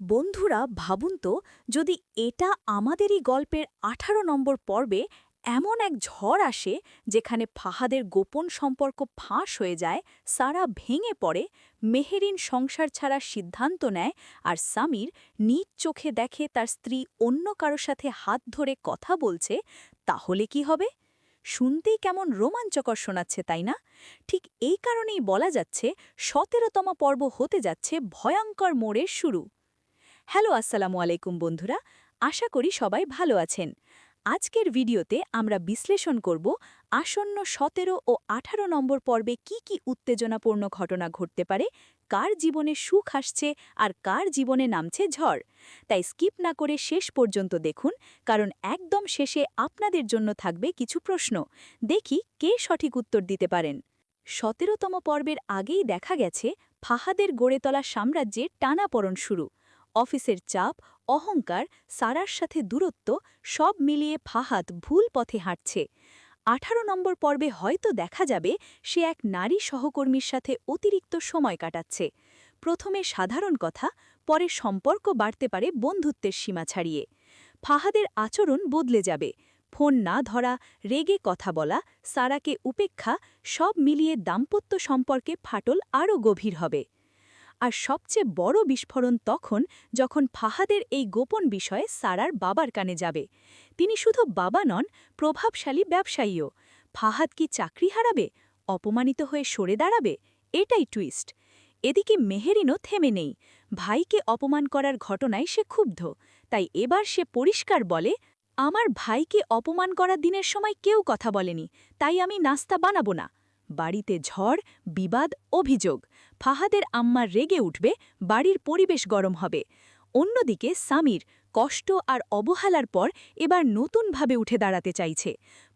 বন্ধুরা, ভাবুন তো, যদি এটা আমাদেরই গল্পের ১৮ নম্বর পর্বে এমন এক ঝড় আসে যেখানে ফাহাদের গোপন সম্পর্ক ফাঁস হয়ে যায়, সারা ভেঙে পড়ে, মেহেরিন সংসার ছাড়া সিদ্ধান্ত নেয় আর সামির নিজ চোখে দেখে তার স্ত্রী অন্য কারও সাথে হাত ধরে কথা বলছে, তাহলে কি হবে? শুনতেই কেমন রোমাঞ্চকর শোনাচ্ছে, তাই না? ঠিক এই কারণেই বলা যাচ্ছে, সতেরোতম পর্ব হতে যাচ্ছে ভয়ঙ্কর মোড়ের শুরু। হ্যালো, আসসালামু আলাইকুম বন্ধুরা। আশা করি সবাই ভালো আছেন। আজকের ভিডিওতে আমরা বিশ্লেষণ করব আসন্ন সতেরো ও আঠারো নম্বর পর্বে কি কি উত্তেজনাপূর্ণ ঘটনা ঘটতে পারে, কার জীবনে সুখ আসছে আর কার জীবনে নামছে ঝড়। তাই স্কিপ না করে শেষ পর্যন্ত দেখুন, কারণ একদম শেষে আপনাদের জন্য থাকবে কিছু প্রশ্ন। দেখি কে সঠিক উত্তর দিতে পারেন। সতেরোতম পর্বের আগেই দেখা গেছে, ফাহাদের গড়ে তোলা সাম্রাজ্যের টানাপড়ন শুরু। অফিসের চাপ, অহংকার, সারার সাথে দূরত্ব সব মিলিয়ে ফাহাদ ভুল পথে হাঁটছে। আঠারো নম্বর পর্বে হয়তো দেখা যাবে সে এক নারী সহকর্মীর সাথে অতিরিক্ত সময় কাটাচ্ছে। প্রথমে সাধারণ কথা, পরে সম্পর্ক বাড়তে পারে বন্ধুত্বের সীমা ছাড়িয়ে। ফাহাদের আচরণ বদলে যাবে। ফোন না ধরা, রেগে কথা বলা, সারাকে উপেক্ষা সব মিলিয়ে দাম্পত্য সম্পর্কে ফাটল আরও গভীর হবে। আর সবচেয়ে বড় বিস্ফোরণ তখন যখন ফাহাদের এই গোপন বিষয়ে সারার বাবার কানে যাবে। তিনি শুধু বাবা নন, প্রভাবশালী ব্যবসায়ীও। ফাহাদ কি চাকরি হারাবে, অপমানিত হয়ে সরে দাঁড়াবে? এটাই টুইস্ট এদিকে মেহেরিনও থেমে নেই। ভাইকে অপমান করার ঘটনায় সে ক্ষুব্ধ। তাই এবার সে পরিষ্কার বলে, আমার ভাইকে অপমান করার দিনের সময় কেউ কথা বলেনি, তাই আমি নাস্তা বানাবো না। বাড়িতে ঝড়, বিবাদ, অভিযোগ। ফাহাদের আম্মার রেগে উঠবে, বাড়ির পরিবেশ গরম হবে। অন্যদিকে সামির কষ্ট আর অবহেলার পর এবার নতুনভাবে উঠে দাঁড়াতে চাইছে।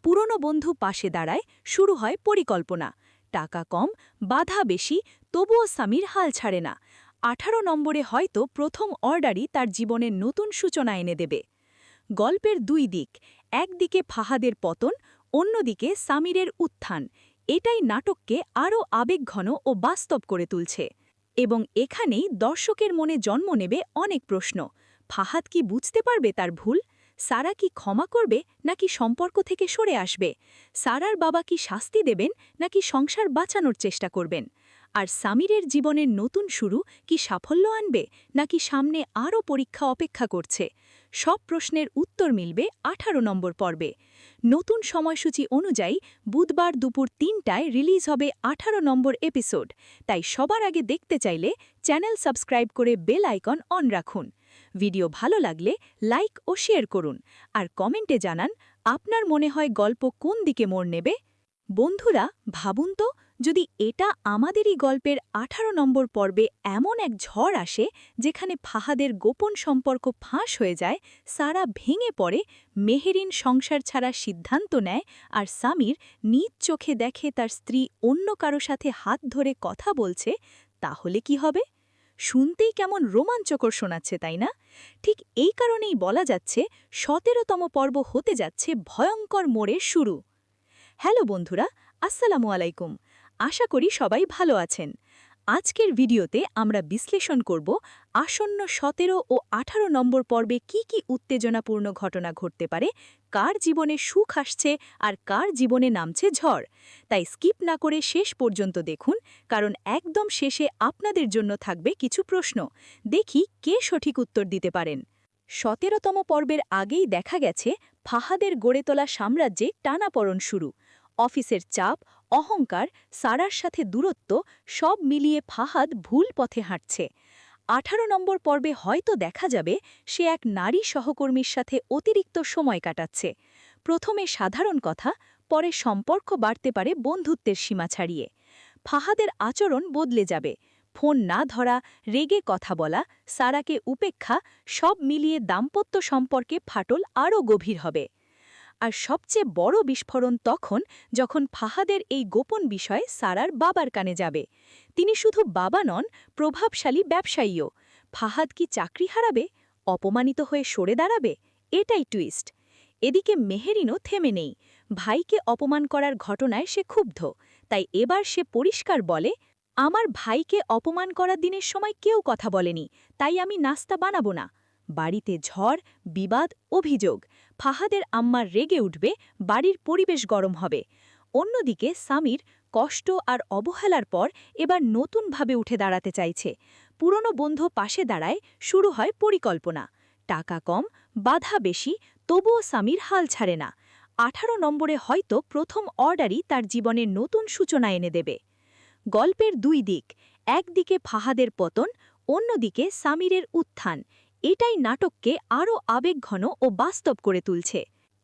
পুরনো বন্ধু পাশে দাঁড়ায়, শুরু হয় পরিকল্পনা। টাকা কম, বাধা বেশি, তবুও সামির হাল ছাড়ে না। আঠারো নম্বরে হয়তো প্রথম অর্ডারই তার জীবনের নতুন সূচনা এনে দেবে। গল্পের দুই দিক, একদিকে ফাহাদের পতন, অন্যদিকে সামিরের উত্থান। এটাই নাটককে আরও আবেগঘন ও বাস্তব করে তুলছে এবং এখানেই দর্শকের মনে জন্ম নেবে অনেক প্রশ্ন। ফাহাদ কি বুঝতে পারবে তার ভুল? সারা কি ক্ষমা করবে নাকি সম্পর্ক থেকে সরে আসবে? সারার বাবা কি শাস্তি দেবেন নাকি সংসার বাঁচানোর চেষ্টা করবেন? আর সামিরের জীবনের নতুন শুরু কি সাফল্য আনবে নাকি সামনে আরও পরীক্ষা অপেক্ষা করছে? সব প্রশ্নের উত্তর মিলবে আঠারো নম্বর পর্বে। নতুন সময়সূচি অনুযায়ী বুধবার দুপুর তিনটায় রিলিজ হবে আঠারো নম্বর এপিসোড। তাই সবার আগে দেখতে চাইলে চ্যানেল সাবস্ক্রাইব করে বেল আইকন অন রাখুন। ভিডিও ভালো লাগলে লাইক ও শেয়ার করুন। আর কমেন্টে জানান, আপনার মনে হয় গল্প কোন দিকে মোড় নেবে? বন্ধুরা, ভাবুন তো যদি এটা আমাদেরই গল্পের ১৮ নম্বর পর্বে এমন এক ঝড় আসে, যেখানে ফাহাদের গোপন সম্পর্ক ফাঁস হয়ে যায়, সারা ভেঙে পড়ে, মেহেরিন সংসার ছাড়া সিদ্ধান্ত নেয় আর সামির নিজ চোখে দেখে তার স্ত্রী অন্য কারও সাথে হাত ধরে কথা বলছে, তাহলে কি হবে? শুনতেই কেমন রোমাঞ্চকর শোনাচ্ছে, তাই না? ঠিক এই কারণেই বলা যাচ্ছে, সতেরোতম পর্ব হতে যাচ্ছে ভয়ঙ্কর মোড়ের শুরু। হ্যালো বন্ধুরা, আসসালামু আলাইকুম। আশা করি সবাই ভালো আছেন। আজকের ভিডিওতে আমরা বিশ্লেষণ করব আসন্ন সতেরো ও আঠারো নম্বর পর্বে কি কি উত্তেজনাপূর্ণ ঘটনা ঘটতে পারে, কার জীবনে সুখ আসছে আর কার জীবনে নামছে ঝড়। তাই স্কিপ না করে শেষ পর্যন্ত দেখুন, কারণ একদম শেষে আপনাদের জন্য থাকবে কিছু প্রশ্ন। দেখি কে সঠিক উত্তর দিতে পারেন। সতেরোতম পর্বের আগেই দেখা গেছে, ফাহাদের গড়ে তোলা সাম্রাজ্যে টানাপড়ন শুরু। অফিসের চাপ অহংকার, সারার সাথে দূরত্ব সব মিলিয়ে ফাহাদ ভুল পথে হাঁটছে। আঠারো নম্বর পর্বে হয়তো দেখা যাবে সে এক নারী সহকর্মীর সাথে অতিরিক্ত সময় কাটাচ্ছে। প্রথমে সাধারণ কথা, পরে সম্পর্ক বাড়তে পারে বন্ধুত্বের সীমা ছাড়িয়ে। ফাহাদের আচরণ বদলে যাবে। ফোন না ধরা, রেগে কথা বলা, সারাকে উপেক্ষা সব মিলিয়ে দাম্পত্য সম্পর্কে ফাটল আরও গভীর হবে। আর সবচেয়ে বড় বিস্ফোরণ তখন যখন ফাহাদের এই গোপন বিষয়ে সারার বাবার কানে যাবে। তিনি শুধু বাবা নন, প্রভাবশালী ব্যবসায়ীও। ফাহাদ কি চাকরি হারাবে, অপমানিত হয়ে সরে দাঁড়াবে? এটাই টুইস্ট এদিকে মেহেরিনও থেমে নেই। ভাইকে অপমান করার ঘটনায় সে ক্ষুব্ধ। তাই এবার সে পরিষ্কার বলে, আমার ভাইকে অপমান করার দিনের সময় কেউ কথা বলেনি, তাই আমি নাস্তা বানাবো না। বাড়িতে ঝড়, বিবাদ, অভিযোগ। ফাহাদের আম্মার রেগে উঠবে, বাড়ির পরিবেশ গরম হবে। অন্যদিকে সামির কষ্ট আর অবহেলার পর এবার নতুনভাবে উঠে দাঁড়াতে চাইছে। পুরনো বন্ধু পাশে দাঁড়ায় শুরু হয় পরিকল্পনা। টাকা কম, বাধা বেশি, তবুও সামির হাল ছাড়ে না। আঠারো নম্বরে হয়তো প্রথম অর্ডারই তার জীবনের নতুন সূচনা এনে দেবে। গল্পের দুই দিক, একদিকে ফাহাদের পতন, অন্যদিকে সামিরের উত্থান। এটাই নাটককে আরও আবেগঘন ও বাস্তব করে তুলছে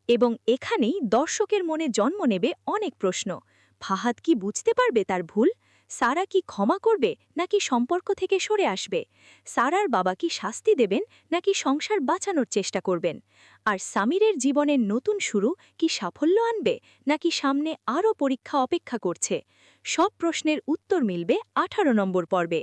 এবং এখানেই দর্শকের মনে জন্ম নেবে অনেক প্রশ্ন। ফাহাদ কি বুঝতে পারবে তার ভুল? সারা কি ক্ষমা করবে নাকি সম্পর্ক থেকে সরে আসবে? সারার বাবা কি শাস্তি দেবেন নাকি সংসার বাঁচানোর চেষ্টা করবেন? আর সামিরের জীবনের নতুন শুরু কি সাফল্য আনবে নাকি সামনে আরও পরীক্ষা অপেক্ষা করছে? সব প্রশ্নের উত্তর মিলবে আঠারো নম্বর পর্বে।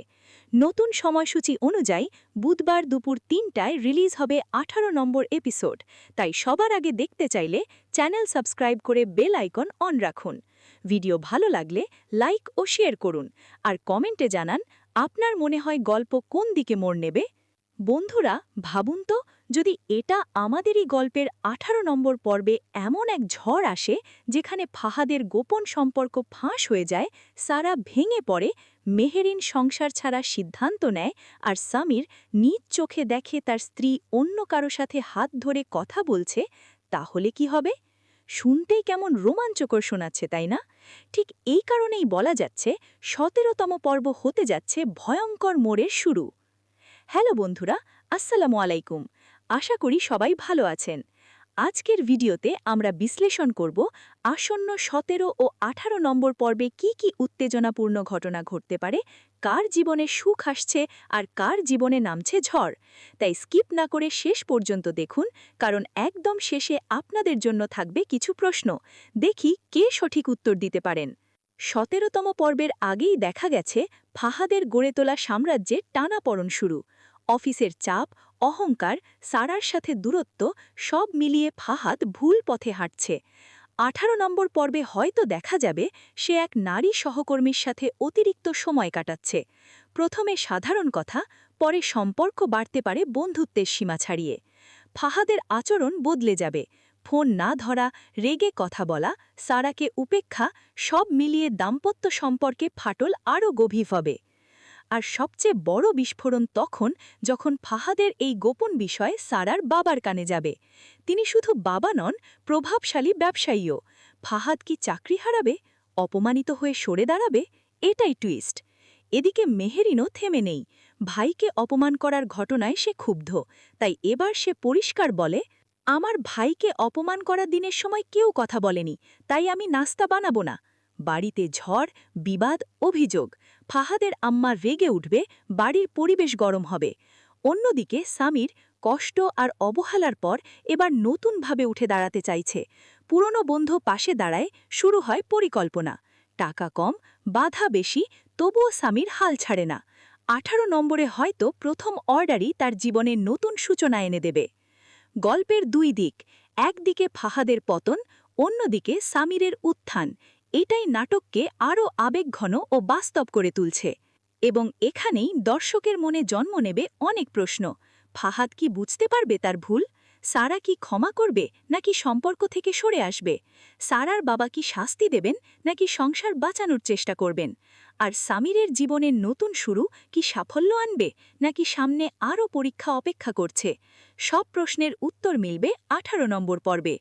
নতুন সময়সূচি অনুযায়ী বুধবার দুপুর তিনটায় রিলিজ হবে আঠারো নম্বর এপিসোড। তাই সবার আগে দেখতে চাইলে চ্যানেল সাবস্ক্রাইব করে বেল আইকন অন রাখুন। ভিডিও ভালো লাগলে লাইক ও শেয়ার করুন। আর কমেন্টে জানান আপনার মনে হয় গল্প কোন দিকে মোড় নেবে। বন্ধুরা, ভাবুন তো, যদি এটা আমাদেরই গল্পের আঠারো নম্বর পর্বে এমন এক ঝড় আসে যেখানে ফাহাদের গোপন সম্পর্ক ফাঁস হয়ে যায়, সারা ভেঙে পড়ে, মেহেরিন সংসার ছাড়া সিদ্ধান্ত নেয় আর সামির নিজ চোখে দেখে তার স্ত্রী অন্য কারও সাথে হাত ধরে কথা বলছে, তাহলে কি হবে? শুনতেই কেমন রোমাঞ্চকর শোনাচ্ছে, তাই না? ঠিক এই কারণেই বলা যাচ্ছে, সতেরোতম পর্ব হতে যাচ্ছে ভয়ঙ্কর মোড়ের শুরু। হ্যালো বন্ধুরা, আসসালামু আলাইকুম। আশা করি সবাই ভালো আছেন। আজকের ভিডিওতে আমরা বিশ্লেষণ করব আসন্ন সতেরো ও আঠারো নম্বর পর্বে কি কি উত্তেজনাপূর্ণ ঘটনা ঘটতে পারে, কার জীবনে সুখ আসছে আর কার জীবনে নামছে ঝড়। তাই স্কিপ না করে শেষ পর্যন্ত দেখুন, কারণ একদম শেষে আপনাদের জন্য থাকবে কিছু প্রশ্ন। দেখি কে সঠিক উত্তর দিতে পারেন। সতেরোতম পর্বের আগেই দেখা গেছে ফাহাদের গড়ে তোলা সাম্রাজ্যের টানাপড়ন শুরু। অফিসের চাপ, অহংকার, সারার সাথে দূরত্ব সব মিলিয়ে ফাহাদ ভুল পথে হাঁটছে। আঠারো নম্বর পর্বে হয়তো দেখা যাবে সে এক নারী সহকর্মীর সাথে অতিরিক্ত সময় কাটাচ্ছে। প্রথমে সাধারণ কথা, পরে সম্পর্ক বাড়তে পারে বন্ধুত্বের সীমা ছাড়িয়ে। ফাহাদের আচরণ বদলে যাবে। ফোন না ধরা, রেগে কথা বলা, সারাকে উপেক্ষা সব মিলিয়ে দাম্পত্য সম্পর্কে ফাটল আরও গভীর হবে। আর সবচেয়ে বড় বিস্ফোরণ তখন যখন ফাহাদের এই গোপন বিষয় সারার বাবার কানে যাবে। তিনি শুধু বাবা নন, প্রভাবশালী ব্যবসায়ীও। ফাহাদ কি চাকরি হারাবে, অপমানিত হয়ে সরে দাঁড়াবে, এটাই টুইস্ট এদিকে মেহেরিনও থেমে নেই। ভাইকে অপমান করার ঘটনায় সে ক্ষুব্ধ। তাই এবার সে পরিষ্কার বলে, আমার ভাইকে অপমান করার দিনের সময় কেউ কথা বলেনি, তাই আমি নাস্তা বানাবো না। বাড়িতে ঝড়, বিবাদ, অভিযোগ। ফাহাদের আম্মা রেগে উঠবে, বাড়ির পরিবেশ গরম হবে। অন্যদিকে সামির কষ্ট আর অবহেলার পর এবার নতুনভাবে উঠে দাঁড়াতে চাইছে। পুরনো বন্ধু পাশে দাঁড়ায় শুরু হয় পরিকল্পনা। টাকা কম, বাধা বেশি, তবুও সামির হাল ছাড়ে না। আঠারো নম্বরে হয়তো প্রথম অর্ডারই তার জীবনের নতুন সূচনা এনে দেবে। গল্পের দুই দিক, একদিকে ফাহাদের পতন, অন্যদিকে সামিরের উত্থান। এটাই নাটককে আরও আবেগঘন ও বাস্তব করে তুলছে এবং এখানেই দর্শকের মনে জন্ম নেবে অনেক প্রশ্ন। ফাহাদ কি বুঝতে পারবে তার ভুল? সারা কি ক্ষমা করবে নাকি সম্পর্ক থেকে সরে আসবে? সারার বাবা কি শাস্তি দেবেন নাকি সংসার বাঁচানোর চেষ্টা করবেন? আর সামিরের জীবনের নতুন শুরু কি সাফল্য আনবে নাকি সামনে আরও পরীক্ষা অপেক্ষা করছে? সব প্রশ্নের উত্তর মিলবে আঠারো নম্বর পর্বে।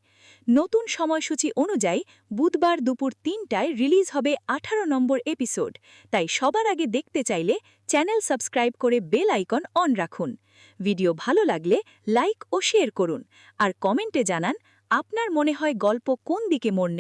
নতুন সময়সূচি অনুযায়ী বুধবার দুপুর তিনটায় রিলিজ হবে আঠারো নম্বর এপিসোড। তাই সবার আগে দেখতে চাইলে চ্যানেল সাবস্ক্রাইব করে বেল আইকন অন রাখুন। ভিডিও ভালো লাগলে লাইক ও শেয়ার করুন। আর কমেন্টে জানান, আপনার মনে হয় গল্প কোন দিকে মোড়